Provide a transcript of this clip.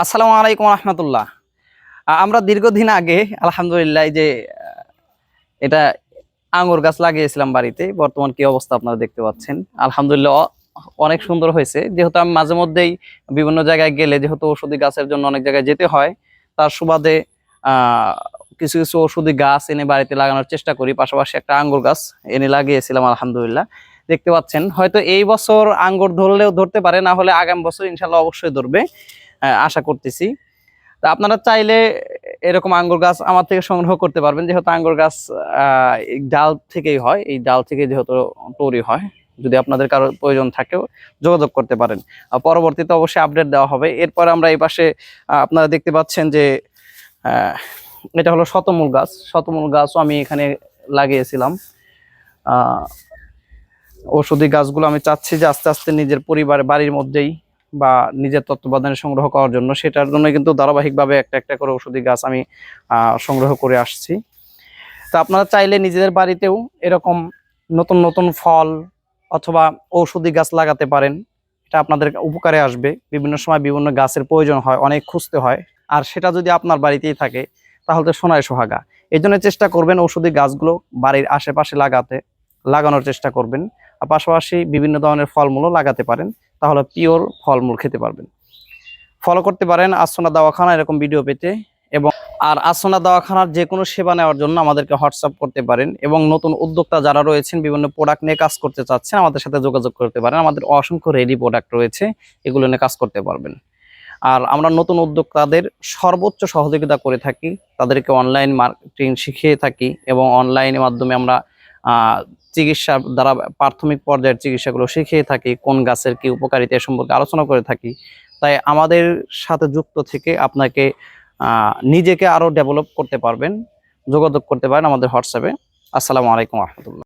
আসসালামু আলাইকুম রহমতুল্লাহ। আমরা দীর্ঘদিন আগে, আলহামদুলিল্লাহ যে এটা আঙ্গুর গাছ লাগিয়েছিলাম বাড়িতে। বর্তমান কি অবস্থা আপনারা দেখতে পাচ্ছেন। আলহামদুলিল্লাহ অনেক সুন্দর হয়েছে। যেহেতু আমি মাঝে মধ্যেই বিভিন্ন জায়গায় গেলে, যেহেতু ওষুধি গাছের জন্য অনেক জায়গায় যেতে হয়, তার সুবাদে কিছু কিছু ওষুধি গাছ এনে বাড়িতে লাগানোর চেষ্টা করি। পাশাপাশি একটা আঙ্গুর গাছ এনে লাগিয়েছিলাম, আলহামদুলিল্লাহ। দেখতে পাচ্ছেন, হয়তো এই বছর আঙ্গুর ধরলেও ধরতে পারে, না হলে আগামী বছর ইনশাল্লাহ অবশ্যই ধরবে। আশা করতেছি। তা আপনারা চাইলে এরকম আঙ্গুর গাছ আমার থেকে সংগ্রহ করতে পারবেন। যেহেতু আঙ্গুর গাছ ডাল থেকেই হয়, এই ডাল থেকে যেহেতু তৈরি হয়, যদি আপনাদের কারও প্রয়োজন থাকেও যোগাযোগ করতে পারেন। পরবর্তীতে অবশ্যই আপডেট দেওয়া হবে। এরপর আমরা এই পাশে আপনারা দেখতে পাচ্ছেন যে এটা হলো শতমূল গাছ। শতমূল গাছও আমি এখানে লাগিয়েছিলাম। ওষুধি গাছগুলো আমি চাচ্ছি যে আস্তে আস্তে নিজের পরিবার, বাড়ির মধ্যেই বা নিজের তত্ত্বাবধানে সংগ্রহ করার জন্য, সেটার জন্য কিন্তু ধারাবাহিকভাবে একটা একটা করে ওষুধি গাছ আমি সংগ্রহ করে আসছি। তো আপনারা চাইলে নিজেদের বাড়িতেও এরকম নতুন নতুন ফল অথবা ঔষধি গাছ লাগাতে পারেন। এটা আপনাদের উপকারে আসবে। বিভিন্ন সময় বিভিন্ন গাছের প্রয়োজন হয়, অনেক খুঁজতে হয়। আর সেটা যদি আপনার বাড়িতেই থাকে, তাহলে তো সোনায় সোহাগা। এই জন্য চেষ্টা করবেন ঔষধি গাছগুলো বাড়ির আশেপাশে লাগাতে, লাগানোর চেষ্টা করবেন। আর পাশাপাশি বিভিন্ন ধরনের ফলমূলও লাগাতে পারেন। তাহলে পিওর ফলমূল খেতে পারবেন। ফলো করতে পারেন আসনা দাওয়াখানা এরকম ভিডিও পেতে এবং আর আসনা দাওয়াখানার যে কোনো সেবা নেওয়ার জন্য আমাদেরকে হোয়াটসঅ্যাপ করতে পারেন এবং নতুন উদ্যোক্তা যারা রয়েছেন, বিভিন্ন প্রোডাক্ট নিয়ে কাজ করতে চাচ্ছেন, আমাদের সাথে যোগাযোগ করতে পারেন। আমাদের অসংখ্য রেডি প্রোডাক্ট রয়েছে, এগুলো নিয়ে কাজ করতে পারবেন। আর আমরা নতুন উদ্যোক্তাদের সর্বোচ্চ সহযোগিতা করে থাকি, তাদেরকে অনলাইন মার্কেটিং শিখিয়ে থাকি এবং অনলাইনের মাধ্যমে আমরা চিকিৎসা দ্বারা প্রাথমিক পর্যায়ের চিকিৎসাগুলো শিখিয়ে থাকি, কোন গাছের কি উপকারিতা সম্পর্কে আলোচনা করে থাকি। তাই আমাদের সাথে যুক্ত থেকে আপনাকে নিজেকে আরও ডেভেলপ করতে পারবেন, যোগাযোগ করতে পারেন আমাদের হোয়াটসঅ্যাপে আসসালামু আলাইকুম রহমতুল্লাহ।